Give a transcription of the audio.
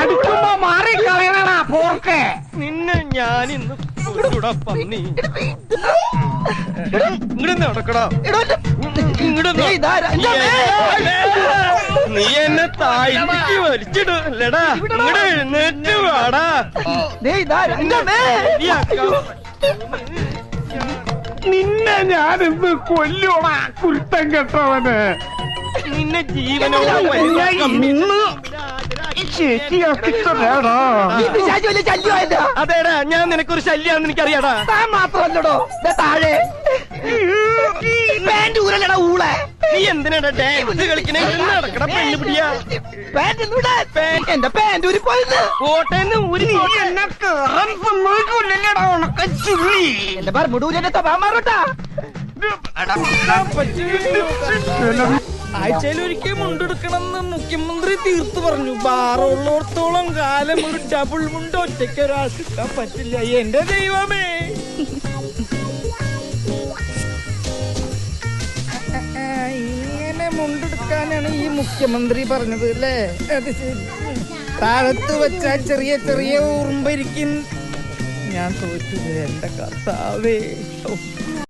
അടുക്കുമ്പോ മാറി കളയണടാ പോർക്കെ നിന്നെ ഞാൻ ഇന്ന് പന്നി ഇങ്ങോട്ട് നടക്കടാ ഇങ്ങോട്ട് നീ എന്നെ താഴ്ത്തിക്ക് വലിച്ചിടല്ലടാ ഇങ്ങോട്ട് എഴുന്നേറ്റ് വാടാ നിന്നെ ഞാനിന്ന് കൊല്ലൂടാ കുരുത്തം കെട്ടവന്. നിന്നെ ജീവനോട് അതേടാ ഞാൻ നിനക്കൊരു ശല്യാണെന്ന് എനിക്കറിയാടാ. മാത്രമല്ലടോ താഴെ. പാന്റ് ഊരല്ലടാ ഊളെ. നീ എന്തിനാടാ ഡാൻസ് കളിക്കണേ? നടക്കട പെണ്ണു പിടിയാ. പാന്റ് ഒന്നൂടെ എന്റെ പാന്റ് ഊരി പോയത് കോട്ടയെന്ന് ഊരി എന്നെ കേറാൻ സമ്മതിക്കൂലല്ലേടാ ഉണക്ക ചുള്ളി. എന്റെ പറമ്പൂരന്റെ സ്വഭാവം മാറോട്ടാ. ആഴ്ചയിൽ ഒരിക്കൽ മുണ്ടെടുക്കണമെന്ന് മുഖ്യമന്ത്രി തീർത്തു പറഞ്ഞു. ബാറുള്ളോടത്തോളം കാലം ഒരു ഡബിൾ മുണ്ട് ഒറ്റയ്ക്ക് ഒരാൾക്ക് പറ്റില്ല. എന്റെ ദൈവമേ. മുണ്ടെടുക്കാനാണ് ഈ മുഖ്യമന്ത്രി പറഞ്ഞത് അല്ലേ? അത് ശരി. താഴത്ത് വെച്ച ചെറിയ ചെറിയ ഉറുമ്പരിക്കും ഞാൻ തോറ്റു എന്റെ കർത്താവേ.